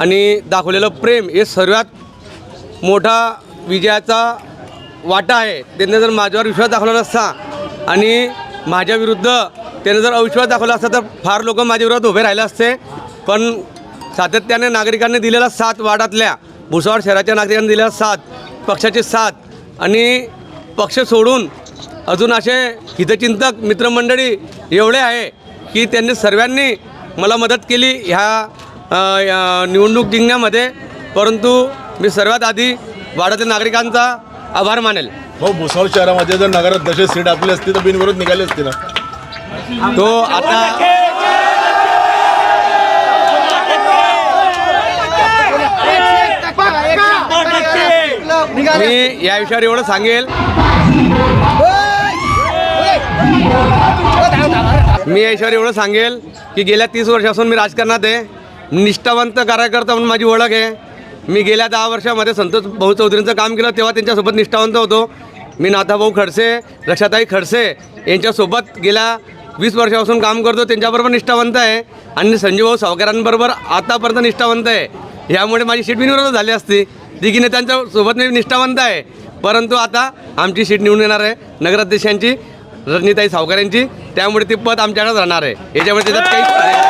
आणि दाखवलेलं प्रेम हे सर्वात मोठा विजयाचा वाटा आहे. त्यांनी जर माझ्यावर विश्वास दाखवला नसता आणि माझ्या विरुद्ध त्याने जर अविश्वास दाखवला असता तर फार लोक माझ्या विरोधात उभे राहिले असते. पण सातत्याने नागरिकांनी दिलेला साथ वाडातल्या भुसावळ शहराच्या नागरिकांनी दिलेला साथ पक्षाचे साथ आणि पक्ष सोडून अजून असे हितचिंतक मित्रमंडळी एवढे आहे की त्यांनी सर्वांनी मला मदत केली. ह्या निवडणूक जिंकण्यामध्ये परंतु मी सर्वात आधी वाड्यातील नागरिकांचा आभार मानेल. हो भुसावळ शहरामध्ये जर नगराध्यक्ष सीट आपली असती तर बिनविरोध निघाली असती ना? तो आता मी या विषयावर एवढं सांगेल. मी या विषयावर एवढं सांगेल की गेल्या तीस वर्षापासून मी राजकारणात आहे. निष्ठावंत कार्यकर्ता म्हणून माझी ओळख आहे. मी गेल्या दहा वर्षामध्ये संतोष भाऊ चौधरींचं काम केलं तेव्हा त्यांच्यासोबत निष्ठावंत होतो. मी नाथाभाऊ खडसे रक्षाताई खडसे यांच्यासोबत गेल्या वीस वर्षापासून काम करतो. त्यांच्याबरोबर निष्ठावंत आहे. आणि संजीवभाऊ सावकारांबरोबर आतापर्यंत निष्ठावंत आहे. यामुळे माझी सीट बिनविरोध झाली असती. तिघी नेत्यांच्या सोबत मी निष्ठावंत आहे. परंतु आता आमची सीट निवडून येणार आहे. नगराध्यक्षांची रजनीताई सावकारांची. त्यामुळे ती पद आमच्याकडेच राहणार आहे. याच्यामुळे त्याच्यात काही